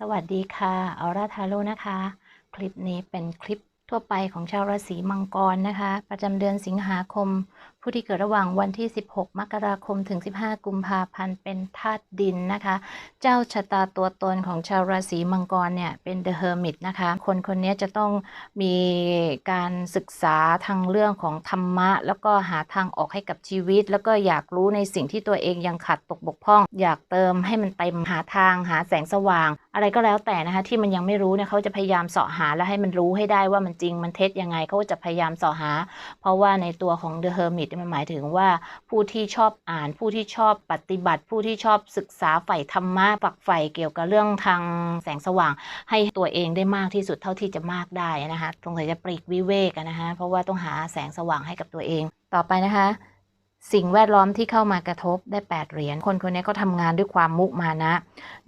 สวัสดีค่ะออร่าทาโร่นะคะ คลิปนี้เป็นคลิปทั่วไปของชาวราศีมังกรนะคะ ประจำเดือนสิงหาคมผู้ที่เกิดระหว่างวันที่ 16 มกราคมถึง 15 กุมภาพันธ์เป็นธาตุดินนะคะ เจ้าชะตาตัวตนของชาวราศีมังกรเนี่ยเป็น The Hermit นะคะ คนคนนี้จะต้องมีการศึกษาทางเรื่องของธรรมะ แล้วก็หาทางออกให้กับชีวิต แล้วก็อยากรู้ในสิ่งที่ตัวเองยังขาดตกบกพร่อง อยากเติมให้มันเต็มหาทางหาแสงสว่าง อะไรก็แล้วแต่นะคะที่มันยังไม่รู้เนี่ยเขาจะพยายามเสาะหาและให้มันรู้ให้ได้ว่ามันจริงมันเท็จยังไงเขาจะพยายามเสาะหา เพราะว่าในตัวของ The Hermit เนี่ยมัมันหมายถึงว่าผู้ที่ชอบอ่าน ผู้ที่ชอบปฏิบัติ ผู้ที่ชอบศึกษาใฝ่ธรรมะฝักใฝ่เกี่ยวกับเรื่องทางแสงสว่าง ให้ตัวเองได้มากที่สุดเท่าที่จะมากได้นะคะตรงไหนจะปลีกวิเวกนะคะเพราะว่าต้องหาแสงสว่างให้กับตัวเอง ต่อไปนะคะ สิ่งแวดล้อมที่เข้ามากระทบได้ 8 เหรียญ คนคนนี้ก็ทำงานด้วยความมุมานะ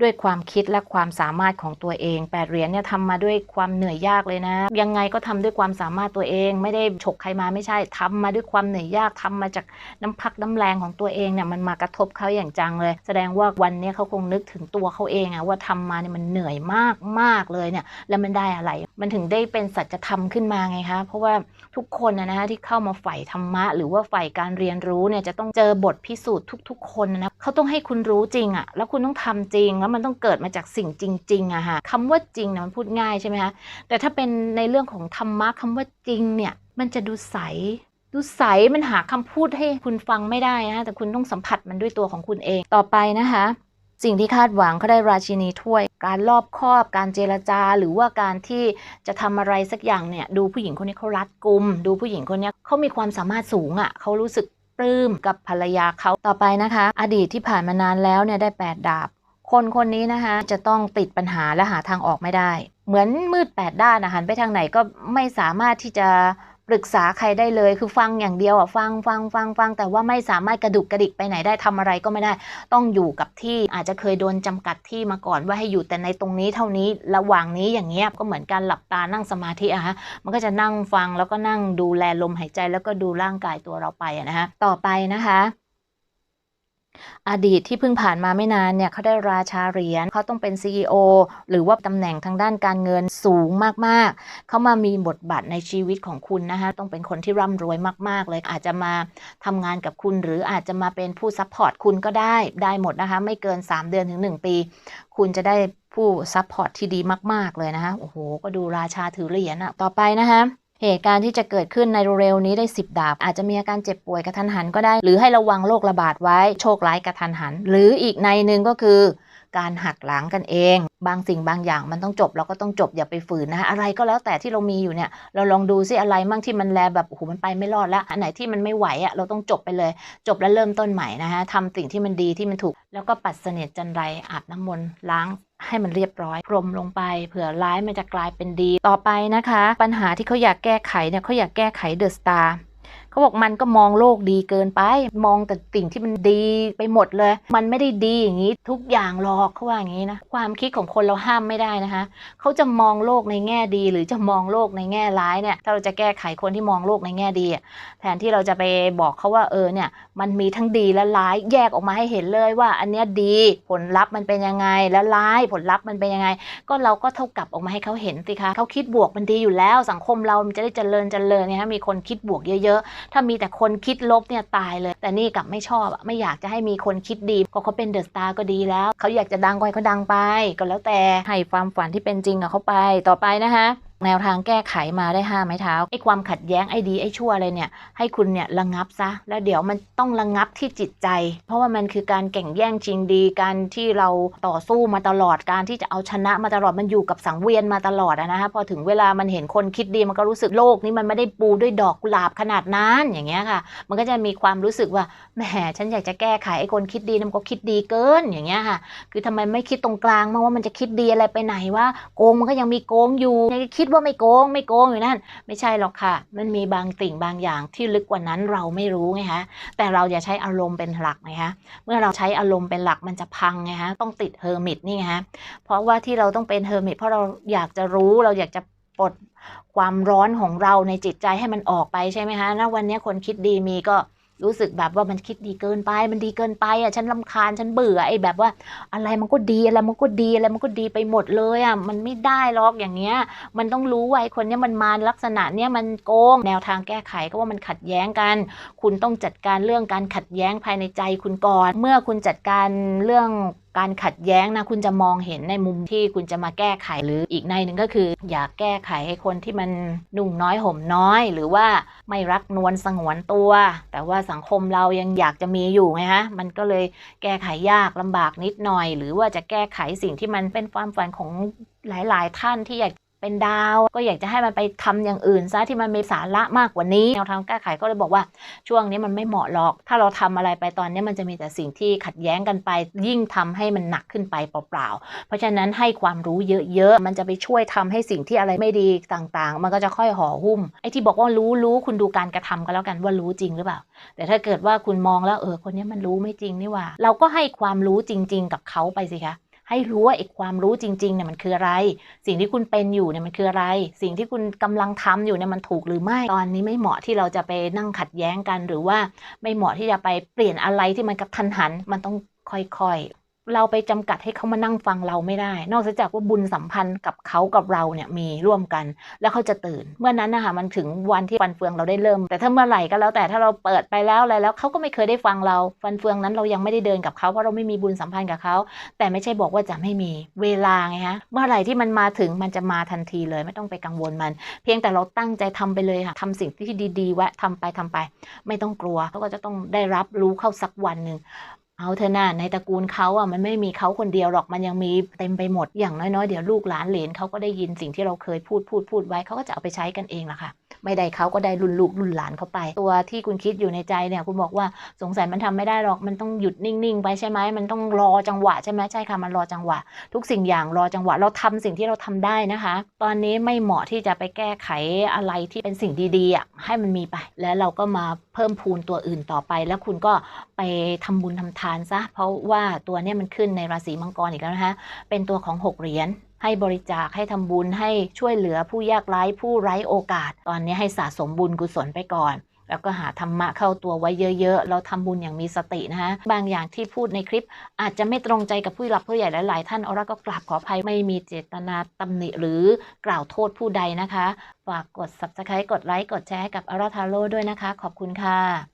ด้วยความคิดและความสามารถของตัวเอง 8 เหรียญเนี่ยทำมาด้วยความเหนื่อยยากเลยนะ ยังไงก็ทำด้วยความสามารถตัวเอง ไม่ได้ฉกใครมาไม่ใช่ทำมาด้วยความเหนื่อยยากทำมาจากน้ำพักน้ำแรงของตัวเองเนี่ยมันมากระทบเขาอย่างจังเลย แสดงว่าวันนี้เขาคงนึกถึงตัวเขาเองอะว่าทำมาเนี่ยมันเหนื่อยมากมากเลยเนี่ยแล้วมันได้อะไรมันถึงได้เป็นสัจธรรมขึ้นมาไงคะ เพราะว่าทุกคนนะนะคะที่เข้ามาใฝ่ธรรมะ หรือว่าใฝ่การเรียนรู้เนี่ยจะต้องเจอบทพิสูจน์ทุก ๆ คนนะเขาต้องให้คุณรู้จริงอะแล้วคุณต้องทำจริงแล้วมันต้องเกิดมาจากสิ่งจริงๆอะฮะคำว่าจริงนะมันพูดง่ายใช่ไหมคะแต่ถ้าเป็นในเรื่องของธรรมะคำว่าจริงเนี่ยมันจะดูใสดูใสมันหาคำพูดให้คุณฟังไม่ได้นะแต่คุณต้องสัมผัสมันด้วยตัวของคุณเองต่อไปนะคะ สิ่งที่คาดหวังเขาได้ราชินีถ้วย การรอบคอบการเจรจา หรือว่าการที่จะทำอะไรสักอย่างเนี่ยดูผู้หญิงคนนี้เขารัดกุม ดูผู้หญิงคนนี้เขามีความสามารถสูงอะ่ะเขารู้สึกปลื้มกับภรรยาเขาต่อไปนะคะ อดีตที่ผ่านมานานแล้วเนี่ยได้ 8 ดาบ คนคนนี้นะคะจะต้องติดปัญหาและหาทางออกไม่ได้ เหมือนมืดแปดด้านนะหันไปทางไหนก็ไม่สามารถที่จะ ปรึกษาใครได้เลย คือฟังอย่างเดียวอะฟังฟังฟังฟังแต่ว่าไม่สามารถกระดุกกระดิกไปไหนได้ทำอะไรก็ไม่ได้ ต้องอยู่กับที่อาจจะเคยโดนจำกัดที่มาก่อนว่าให้อยู่แต่ในตรงนี้เท่านี้ระหว่างนี้อย่างเงี้ยก็เหมือนการหลับตานั่งสมาธิอะฮะมันก็จะนั่งฟังแล้วก็นั่งดูแลลมหายใจแล้วก็ดูร่างกายตัวเราไปอะนะฮะต่อไปนะคะ อดีตที่เพิ่งผ่านมาไม่นานเนี่ยเขาได้ราชาเหรียญเขาต้องเป็น CEO หรือว่าตำแหน่งทางด้านการเงินสูงมากๆ เขามามีบทบาทในชีวิตของคุณนะคะต้องเป็นคนที่ร่ำรวยมาก ๆ เลยอาจจะมาทำงานกับคุณ หรืออาจจะมาเป็นผู้ซัพพอร์ตคุณก็ได้ได้หมดนะคะ ไม่เกิน 3 เดือนถึง 1 ปี คุณจะได้ผู้ซัพพอร์ตที่ดีมาก ๆ เลยนะคะโอ้โหก็ดูราชาถือเหรียญอะต่อไปนะคะ เหตุการณ์ที่จะเกิดขึ้นในเร็วนี้ได้ 10 ดาบ อาจจะมีอาการเจ็บป่วยกระทันหันก็ได้ หรือให้ระวังโรคระบาดไว้โชคร้ายกระทันหัน หรืออีกในหนึ่งก็คือการหักหลังกันเอง บางสิ่งบางอย่างมันต้องจบเราก็ต้องจบอย่าไปฝืนนะคะอะไรก็แล้วแต่ที่เรามีอยู่เนี่ย เราลองดูซิอะไรมั่งที่มันแลแบบโอ้โหมันไปไม่รอดแล้วอันไหนที่มันไม่ไหวอะ่ะเราต้องจบไปเลย จบแล้วเริ่มต้นใหม่นะคะทำสิ่งที่มันดีที่มันถูก แล้วก็ปัดเสนียดจันไรอาบน้ำมนต์ล้าง ให้มันเรียบร้อยพรมลงไป เผื่อร้ายมันจะกลายเป็นดี ต่อไปนะคะ ปัญหาที่เขาอยากแก้ไขเนี่ยเขาอยากแก้ไขเดอะสตาร์ เขาบอกมันก็มองโลกดีเกินไป มองแต่สิ่งที่มันดีไปหมดเลย มันไม่ได้ดีอย่างนี้ทุกอย่างหรอกเขาว่าอย่างนี้นะความคิดของคนเราห้ามไม่ได้นะคะเขาจะมองโลกในแง่ดี หรือจะมองโลกในแง่ร้ายเนี่ยถ้าเราจะแก้ไขคนที่มองโลกในแง่ดีแทนที่เราจะไปบอกเขาว่าเออเนี่ยมันมีทั้งดีและร้ายแยกออกมาให้เห็นเลยว่า อันเนี้ยดีผลลัพธ์มันเป็นยังไงและร้ายผลลัพธ์มันเป็นยังไง ก็เราก็เท่ากับออกมาให้เขาเห็นสิคะเขาคิดบวกมันดีอยู่แล้ว สังคมเรามันจะได้เจริญเจริญเนี่ยมีคนคิดบวกเยอะถ้ามีแต่คนคิดลบเนี่ยตายเลย แต่นี่กลับไม่ชอบอะไม่อยากจะให้มีคนคิดดีก็เขาเป็นเดอะสตาร์ก็ดีแล้ว เขาอยากจะดังก็ให้เขาดังไป ก็แล้วแต่ให้ความฝันที่เป็นจริงกับเขาไปต่อไปนะคะ แนวทางแก้ไขมาได้ห้าไม้เท้าไอ้ความขัดแย้งไอ้ดีไอ้ชั่วอะไรเนี่ย ให้คุณเนี่ยระงับซะ แล้วเดี๋ยวมันต้องระงับที่จิตใจ เพราะว่ามันคือการแข่งแย่งชิงดีการที่เราต่อสู้มาตลอดการที่จะเอาชนะมาตลอดมันอยู่กับสังเวียนมาตลอดอะนะคะพอถึงเวลามันเห็นคนคิดดีมันก็รู้สึกโลกนี้มันไม่ได้ปูด้วยดอกกุหลาบขนาดนั้นอย่างเงี้ยค่ะ มันก็จะมีความรู้สึกว่าแหมฉันอยากจะแก้ไขไอ้คนคิดดีนะมันก็คิดดีเกินอย่างเงี้ยค่ะ คือทำไมไม่คิดตรงกลางมางว่ามันจะคิดดีอะไรไปไหนว่าโกงมันก็ยังมีโกงอยู่ยังคิดว่าไม่โกง ไม่โกงอยู่นั่น ไม่ใช่หรอกค่ะ มันมีบางสิ่งบางอย่างที่ลึกกว่านั้นเราไม่รู้ไงคะแต่เราอย่าใช้อารมณ์เป็นหลักไงคะเมื่อเราใช้อารมณ์เป็นหลักมันจะพังไงฮะ ต้องติดเฮอร์มิตนี่ไงฮะ เพราะว่าที่เราต้องเป็นเฮอร์มิตเพราะเราอยากจะรู้เราอยากจะปลดความร้อนของเราในจิตใจให้มันออกไปใช่ไหมคะณวันนี้คนคิดดีมีก็ รู้สึกแบบว่ามันคิดดีเกินไป มันดีเกินไปอะฉันลำคาญฉันเบื่อไอ้แบบว่า อะไรมันก็ดีอะไรมันก็ดีอะไรมันก็ดีไปหมดเลยอะมันไม่ได้หรอกอย่างเงี้ย มันต้องรู้ไว้คนเนี้ยมันมาลักษณะเนี้ยมันโกงแนวทางแก้ไขก็ว่ามันขัดแย้งกัน คุณต้องจัดการเรื่องการขัดแย้งภายในใจคุณก่อน เมื่อคุณจัดการเรื่อง การขัดแย้งนะคุณจะมองเห็นในมุมที่คุณจะมาแก้ไขหรืออีกในหนึ่งก็คือ อยากแก้ไขให้คนที่มันนุ่งน้อยห่มน้อย หรือว่าไม่รักนวลสงวนตัว แต่ว่าสังคมเรายังอยากจะมีอยู่ไงฮะมันก็เลยแก้ไขยากลำบากนิดหน่อย หรือว่าจะแก้ไขสิ่งที่มันเป็นความฝันของหลาย ๆ ท่านที่อยาก เป็นดาว ก็อยากจะให้มันไปทำอย่างอื่นซะที่มันมีสาระมากกว่านี้แนวทางแก้ไขก็เลยบอกว่าช่วงนี้มันไม่เหมาะหรอก ถ้าเราทำอะไรไปตอนนี้มันจะมีแต่สิ่งที่ขัดแย้งกันไป ยิ่งทำให้มันหนักขึ้นไปเปล่าๆ เพราะฉะนั้นให้ความรู้เยอะๆ มันจะไปช่วยทำให้สิ่งที่อะไรไม่ดีต่างๆ มันก็จะค่อยห่อหุ้มไอ้ที่บอกว่ารู้รู้คุณดูการกระทำกันแล้วกันว่ารู้จริงหรือเปล่า แต่ถ้าเกิดว่าคุณมองแล้วเออคนนี้มันรู้ไม่จริงนี่ว่า เราก็ให้ความรู้จริง ๆ กับเขาไปสิคะ ให้รู้ว่าไอ้ความรู้จริงๆเนี่ยมันคืออะไร สิ่งที่คุณเป็นอยู่เนี่ยมันคืออะไร สิ่งที่คุณกำลังทำอยู่เนี่ยมันถูกหรือไม่ ตอนนี้ไม่เหมาะที่เราจะไปนั่งขัดแย้งกัน หรือว่าไม่เหมาะที่จะไปเปลี่ยนอะไรที่มันกระทันหัน มันต้องค่อยๆ เราไปจำกัดให้เขามานั่งฟังเราไม่ได้ นอกจากว่าบุญสัมพันธ์กับเขากับเราเนี่ยมีร่วมกัน แล้วเขาจะตื่น เมื่อนั้นนะคะมันถึงวันที่ฟันเฟืองเราได้เริ่ม แต่ถ้าเมื่อไหร่ก็แล้วแต่ถ้าเราเปิดไปแล้วอะไรแล้วเขาก็ไม่เคยได้ฟังเรา ฟันเฟืองนั้นเรายังไม่ได้เดินกับเขาเพราะเราไม่มีบุญสัมพันธ์กับเขาแต่ไม่ใช่บอกว่าจะไม่มีเวลาไงฮะเมื่อไหร่ที่มันมาถึงมันจะมาทันทีเลย ไม่ต้องไปกังวลมัน เพียงแต่เราตั้งใจทำไปเลยค่ะทำสิ่งที่ดีๆไว้ทำไปทำไป ไม่ต้องกลัวเขาก็จะต้องได้รับรู้เข้าสักวันหนึ่ง เอาเถอะนะในตระกูลเขาอะมันไม่มีเขาคนเดียวหรอกมันยังมีเต็มไปหมดอย่างน้อยๆเดี๋ยวลูกหลานเหลนเขาก็ได้ยินสิ่งที่เราเคยพูดพูดพูดไว้เขาก็จะเอาไปใช้กันเองละค่ะ ไม่ได้เขาก็ได้รุ่นลูกรุ่นหลานเขาไป ตัวที่คุณคิดอยู่ในใจเนี่ยคุณบอกว่าสงสัยมันทำไม่ได้หรอกมันต้องหยุดนิ่งๆ ไปใช่ไหมมันต้องรอจังหวะใช่ไหมใช่ค่ะมันรอจังหวะ ทุกสิ่งอย่างรอจังหวะเราทำสิ่งที่เราทำได้นะคะ ตอนนี้ไม่เหมาะที่จะไปแก้ไขอะไรที่เป็นสิ่งดีๆอะให้มันมีไป แล้วเราก็มาเพิ่มพูนตัวอื่นต่อไป แล้วคุณก็ไปทำบุญทำทานซะเพราะว่าตัวเนี้ยมันขึ้นในราศีมังกรอีกแล้วนะคะเป็นตัวของหกเหรียญ ให้บริจาคให้ทำบุญให้ช่วยเหลือผู้ยากไร้ผู้ไร้โอกาส ตอนนี้ให้สะสมบุญกุศลไปก่อน แล้วก็หาธรรมะเข้าตัวไว้เยอะๆ เราทำบุญอย่างมีสตินะคะบางอย่างที่พูดในคลิป อาจจะไม่ตรงใจกับผู้หลักผู้ใหญ่หลายๆ ท่านอร่าก็กราบขออภัยไม่มีเจตนาตำหนิหรือกล่าวโทษผู้ใดนะคะ ฝากกด subscribe กดไลค์กดแชร์ให้กับออร่าทาโร่ด้วยนะคะ ขอบคุณค่ะ